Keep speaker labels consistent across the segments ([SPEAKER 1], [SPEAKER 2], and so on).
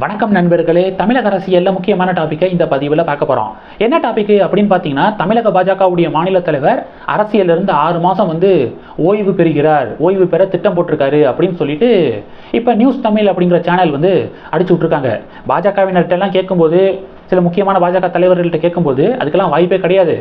[SPEAKER 1] வணக்கம் நண்பர்களே. தமிழக அரசியலில் முக்கியமான டாப்பிக்கை இந்த பதிவில் பார்க்க போகிறோம் என்ன டாபிக் அப்படின்னு பார்த்தீங்கன்னா தமிழக பாஜகவுடைய மாநில தலைவர் அரசியலிருந்து ஆறு மாதம் வந்து ஓய்வு பெறுகிறார். ஓய்வு பெற திட்டம் போட்டிருக்காரு அப்படின்னு சொல்லிட்டு இப்போ நியூஸ் தமிழ் அப்படிங்கிற சேனல் வந்து அடிச்சு விட்ருக்காங்க பாஜகவினர்கிட்ட எல்லாம் கேட்கும்போது சில முக்கியமான பாஜக தலைவர்கள்ட்ட கேட்கும்போது அதுக்கெல்லாம் வாய்ப்பே கிடையாது.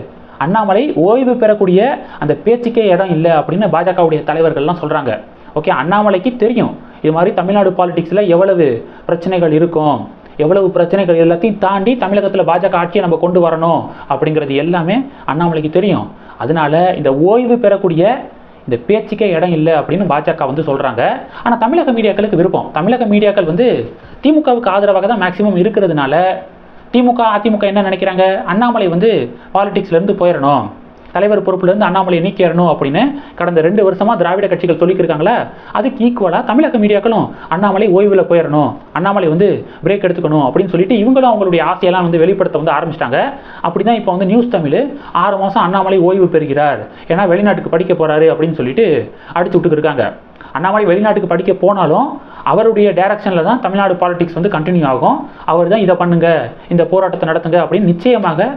[SPEAKER 1] அண்ணாமலை ஓய்வு பெறக்கூடிய அந்த பேச்சுக்கே இடம் இல்லை அப்படின்னு பாஜகவுடைய தலைவர்கள்லாம் சொல்கிறாங்க ஓகே அண்ணாமலைக்கு தெரியும். இது மாதிரி தமிழ்நாடு பாலிடிக்ஸில் எவ்வளவு பிரச்சனைகள் இருக்கும். எவ்வளவு பிரச்சனைகள் எல்லாத்தையும் தாண்டி தமிழகத்தில் பாஜக ஆட்சியை நம்ம கொண்டு வரணும் அப்படிங்கிறது எல்லாமே அண்ணாமலைக்கு தெரியும். அதனால இந்த ஓய்வு பெறக்கூடிய இந்த பேச்சுக்கே இடம் இல்லை அப்படின்னு பாஜக வந்து சொல்கிறாங்க ஆனால் தமிழக மீடியாக்களுக்கு விருப்பம். தமிழக மீடியாக்கள் வந்து திமுகவுக்கு ஆதரவாக தான் மேக்சிமம் இருக்கிறதுனால திமுக அதிமுக என்ன நினைக்கிறாங்க? அண்ணாமலை வந்து பாலிடிக்ஸ்லேருந்து போயிடணும். தலைவர் பொறுப்புலேருந்து அண்ணாமலையை நீக்கிடணும் அப்படின்னு கடந்த ரெண்டு வருஷமாக திராவிட கட்சிகள் சொல்லிக்கிருக்காங்களா அதுக்கு ஈக்குவலாக தமிழக மீடியாக்களும் அண்ணாமலை ஓய்வில் போயிடணும் அண்ணாமலை வந்து பிரேக் எடுத்துக்கணும் அப்படின்னு சொல்லிட்டு இவங்களும் அவங்களுடைய ஆசையெல்லாம் வந்து வெளிப்படுத்த வந்து ஆரம்பிச்சிட்டாங்க. அப்படி தான் இப்போ வந்து நியூஸ் தமிழ் ஆறு மாதம் அண்ணாமலை ஓய்வு பெறுகிறார். ஏன்னா வெளிநாட்டுக்கு படிக்க போகிறாரு அப்படின்னு சொல்லிட்டு அடிச்சு விட்டுக்கிருக்காங்க அண்ணாமலை வெளிநாட்டுக்கு படிக்க போனாலும் அவருடைய டைரக்ஷனில் தான் தமிழ்நாடு பாலிடிக்ஸ் வந்து கண்டினியூ ஆகும். அவர் தான் இதை பண்ணுங்க இந்த போராட்டத்தை நடத்துங்க அப்படின்னு நிச்சயமாக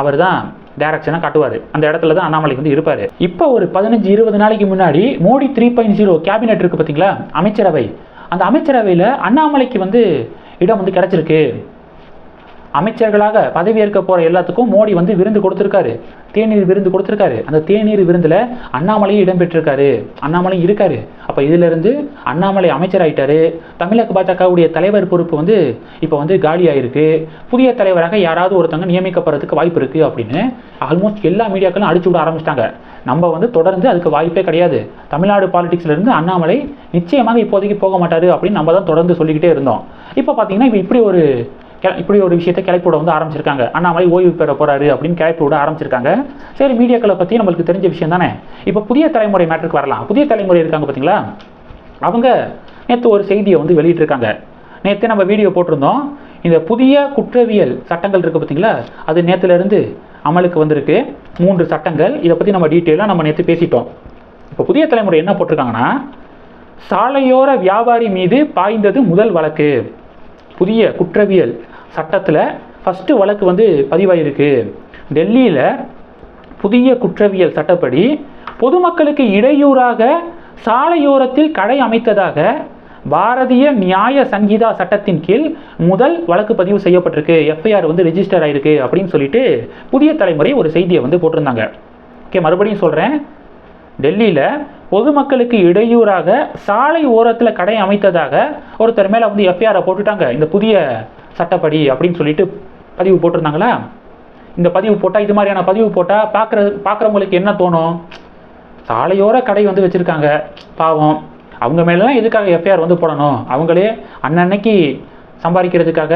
[SPEAKER 1] அவர் தான் டைரக்ஷனாக காட்டுவார். அந்த இடத்துல தான் அண்ணாமலை வந்து இருப்பார். இப்போ ஒரு பதினஞ்சு இருபது நாளைக்கு முன்னாடி Modi three point zero cabinet இருக்குது பார்த்தீங்களா அமைச்சரவை. அந்த அமைச்சரவையில் அண்ணாமலைக்கு வந்து இடம் வந்து கிடச்சிருக்கு. அமைச்சர்களாக பதவியேற்க போகிற எல்லாத்துக்கும் மோடி வந்து விருந்து கொடுத்துருக்காரு. தேநீர் விருந்து கொடுத்துருக்காரு. அந்த தேநீர் விருந்தில் அண்ணாமலையும் இடம்பெற்றிருக்காரு. அண்ணாமலையும் இருக்காரு. அப்போ இதிலிருந்து அண்ணாமலை அமைச்சராயிட்டாரு. தமிழக பாஜகவுடைய தலைவர் பொறுப்பு வந்து இப்போ வந்து காலியாயிருக்கு. புதிய தலைவராக யாராவது ஒருத்தவங்க நியமிக்கப்படுறதுக்கு வாய்ப்பு இருக்குது அப்படின்னு ஆல்மோஸ்ட் எல்லா மீடியாக்களும் அடிச்சு விட ஆரம்பிச்சிட்டாங்க. நம்ம வந்து தொடர்ந்து அதுக்கு வாய்ப்பே கிடையாது. தமிழ்நாடு பாலிடிக்ஸ்லேருந்து அண்ணாமலை நிச்சயமாக இப்போதைக்கு போக மாட்டார் அப்படின்னு நம்ம தான் தொடர்ந்து சொல்லிக்கிட்டே இருந்தோம். இப்போ பார்த்தீங்கன்னா இப்போ இப்படி ஒரு இப்படி ஒரு விஷயத்தை கிளப்பி விட வந்து ஆரம்பிச்சிருக்காங்க. அண்ணாமலை ஓய்வு பெற போகிறாரு அப்படின்னு கிளப்பி விட ஆரம்பிச்சிருக்காங்க. சரி மீடியாக்களை பற்றி நம்மளுக்கு தெரிஞ்ச விஷயம் தானே? இப்போ புதிய தலைமுறை மேட்ருக்கு வரலாம். புதிய தலைமுறை இருக்காங்க பார்த்தீங்களா அவங்க நேற்று ஒரு செய்தியை வந்து வெளியிட்டிருக்காங்க. நேற்று நம்ம வீடியோ போட்டிருந்தோம். இந்த புதிய குற்றவியல் சட்டங்கள் இருக்குது பார்த்தீங்களா அது நேற்றுலேருந்து அமலுக்கு வந்திருக்கு. மூன்று சட்டங்கள். இதை பற்றி நம்ம டீட்டெயிலாக நம்ம நேற்று பேசிட்டோம். இப்போ புதிய தலைமுறை என்ன போட்டிருக்காங்கன்னா சாலையோர வியாபாரி மீது பாய்ந்தது முதல் வழக்கு. புதிய குற்றவியல் சட்டத்தில் ஃபஸ்ட்டு வழக்கு வந்து பதிவாயிருக்கு. டெல்லியில் புதிய குற்றவியல் சட்டப்படி பொதுமக்களுக்கு இடையூறாக சாலையோரத்தில் கடை அமைத்ததாக பாரதிய நியாய சங்கீதா சட்டத்தின் கீழ் முதல் வழக்கு பதிவு செய்யப்பட்டிருக்கு. எஃப்ஐஆர் வந்து ரெஜிஸ்டர் ஆயிருக்கு அப்படின்னு சொல்லிட்டு புதிய தலைமுறை ஒரு செய்தியை வந்து போட்டிருந்தாங்க. ஓகே மறுபடியும் சொல்கிறேன் டெல்லியில் பொதுமக்களுக்கு இடையூறாக சாலை ஓரத்தில் கடை அமைத்ததாக ஒருத்தர் மேலே வந்து எஃப்ஐஆரை போட்டுட்டாங்க. இந்த புதிய சட்டப்படி அப்படின்னு சொல்லிட்டு பதிவு போட்டிருந்தாங்களா? இந்த பதிவு போட்டால் இது மாதிரியான பதிவு போட்டால் பார்க்குற பார்க்குறவங்களுக்கு என்ன தோணும்? சாலையோர கடை வந்து வச்சுருக்காங்க. பாவம். அவங்க மேலாம் எதுக்காக எஃப்ஐஆர் வந்து போடணும்? அவங்களே அன்னன்னைக்கு சம்பாதிக்கிறதுக்காக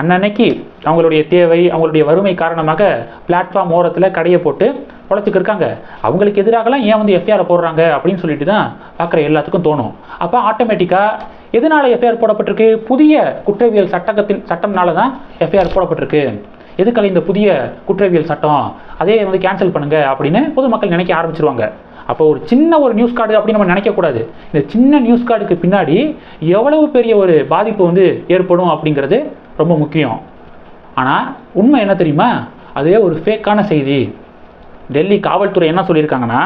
[SPEAKER 1] அன்னன்னைக்கு அவங்களுடைய தேவை அவங்களுடைய வறுமை காரணமாக பிளாட்ஃபார்ம் ஓரத்தில் கடையை போட்டு பொழைச்சிக்கு இருக்காங்க. அவங்களுக்கு எதிராகலாம் ஏன் வந்து எஃப்ஐஆர் போடுறாங்க அப்படின்னு சொல்லிட்டு தான் பார்க்குற எல்லாத்துக்கும் தோணும். அப்போ ஆட்டோமேட்டிக்காக எதனால் எஃப்ஐஆர் போடப்பட்டிருக்கு? புதிய குற்றவியல் சட்டத்தின் சட்டம்னால தான் எஃப்ஐஆர் போடப்பட்டிருக்கு. எதுக்காக இந்த புதிய குற்றவியல் சட்டம்? அதே வந்து கேன்சல் பண்ணுங்க அப்படின்னு பொதுமக்கள் நினைக்க ஆரம்பிச்சிருவாங்க. அப்போ ஒரு சின்ன ஒரு நியூஸ் கார்டு அப்படின்னு நம்ம நினைக்கக்கூடாது. இந்த சின்ன நியூஸ் கார்டுக்கு பின்னாடி எவ்வளவு பெரிய ஒரு பாதிப்பு வந்து ஏற்படும் அப்படிங்கிறது ரொம்ப முக்கியம். ஆனால் உண்மை என்ன தெரியுமா? அதே ஒரு ஃபேக்கான செய்தி. டெல்லி காவல்துறை என்ன சொல்லியிருக்காங்கன்னா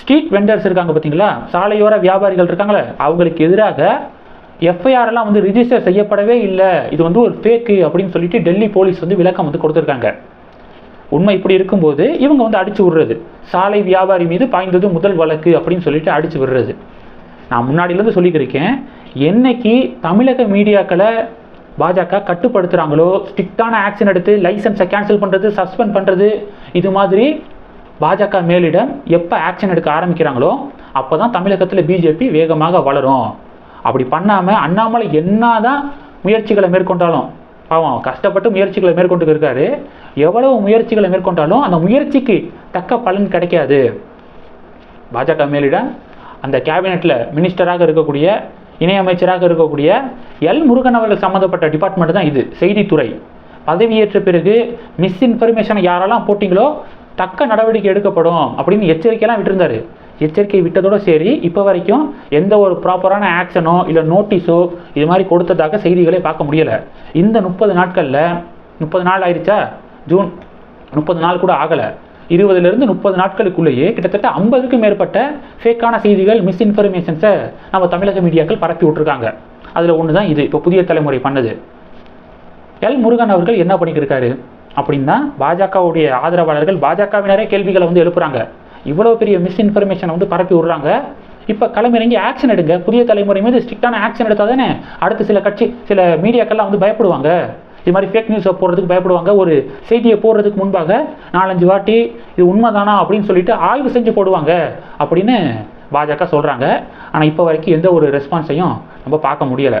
[SPEAKER 1] ஸ்ட்ரீட் வெண்டர்ஸ் இருக்காங்க பார்த்தீங்களா? சாலையோர வியாபாரிகள் இருக்காங்களே அவங்களுக்கு எதிராக எஃப்ஐஆர் எல்லாம் வந்து ரிஜிஸ்டர் செய்யப்படவே இல்லை. இது வந்து ஒரு ஃபேக்கு அப்படின்னு சொல்லிட்டு டெல்லி போலீஸ் வந்து விளக்கம் வந்து கொடுத்துருக்காங்க. உண்மை இப்படி இருக்கும்போது இவங்க வந்து அடிச்சு விடுறது. சாலை வியாபாரி மீது பாய்ந்தது முதல் வழக்கு அப்படின்னு சொல்லிட்டு அடிச்சு விடுறது. நான் முன்னாடியிலேருந்து சொல்லிக்கிருக்கேன் என்னைக்கு தமிழக மீடியாக்களை பாஜக கட்டுப்படுத்துகிறாங்களோ ஸ்ட்ரிக்டான ஆக்ஷன் எடுத்து லைசன்ஸை கேன்சல் பண்ணுறது சஸ்பெண்ட் பண்ணுறது இது மாதிரி பாஜக மேலிடம் எப்போ ஆக்ஷன் எடுக்க ஆரம்பிக்கிறாங்களோ அப்போ தான் தமிழகத்தில் பிஜேபி வேகமாக வளரும். அப்படி பண்ணாமல் அண்ணாமலை என்ன தான் முயற்சிகளை மேற்கொண்டாலும் பாவம் கஷ்டப்பட்டு முயற்சிகளை மேற்கொண்டு இருக்காரு. எவ்வளவு முயற்சிகளை மேற்கொண்டாலும் அந்த முயற்சிக்கு தக்க பலன் கிடைக்காது. பாஜக மேலிடம் அந்த கேபினெட்டில் மினிஸ்டராக இருக்கக்கூடிய இணையமைச்சராக இருக்கக்கூடிய எல் முருகன் அவர்கள் சம்மந்தப்பட்ட டிபார்ட்மெண்ட் தான் இது செய்தித்துறை. பதவியேற்ற பிறகு மிஸ்இன்ஃபர்மேஷனை யாரெல்லாம் போட்டிங்களோ தக்க நடவடிக்கை எடுக்கப்படும் அப்படின்னு எச்சரிக்கையெல்லாம் விட்டுருந்தாரு. எச்சரிக்கை விட்டதோட சரி இப்போ வரைக்கும் எந்த ஒரு ப்ராப்பரான ஆக்ஷனோ இல்லை நோட்டீஸோ இது மாதிரி கொடுத்ததாக செய்திகளே பார்க்க முடியலை. இந்த முப்பது நாட்களில் முப்பது நாள் ஆயிடுச்சா ஜூன் முப்பது நாள் கூட ஆகலை. இருபதுலேருந்து முப்பது நாட்களுக்குள்ளேயே கிட்டத்தட்ட ஐம்பதுக்கும் மேற்பட்ட ஃபேக்கான செய்திகள் மிஸ்இன்ஃபர்மேஷன்ஸை நம்ம தமிழக மீடியாக்கள் பரப்பி விட்ருக்காங்க அதில் ஒன்று தான் இது. இப்போ புதிய தலைமுறை பண்ணது. எல் முருகன் அவர்கள் என்ன பண்ணிக்கிருக்காரு? அப்படின்னா பாஜகவுடைய ஆதரவாளர்கள் பாஜகவினரே கேள்விகளை வந்து எழுப்புறாங்க. இவ்வளோ பெரிய மிஸ்இன்ஃபர்மேஷனை வந்து பரப்பி விடுறாங்க. இப்போ களமிறங்கி ஆக்ஷன் எடுங்க. புதிய தலைமுறை மீது ஸ்ட்ரிக்டான ஆக்ஷன் எடுத்தால் தானே அடுத்து சில கட்சி சில மீடியாக்கள்லாம் வந்து பயப்படுவாங்க. இது மாதிரி ஃபேக் நியூஸை போடுறதுக்கு பயப்படுவாங்க. ஒரு செய்தியை போடுறதுக்கு முன்பாக நாலஞ்சு வாட்டி இது உண்மைதானா அப்படின்னு சொல்லிட்டு ஆய்வு செஞ்சு போடுவாங்க அப்படின்னு பாஜக சொல்கிறாங்க ஆனால் இப்போ வரைக்கும் எந்த ஒரு ரெஸ்பான்ஸையும் நம்ம பார்க்க முடியலை.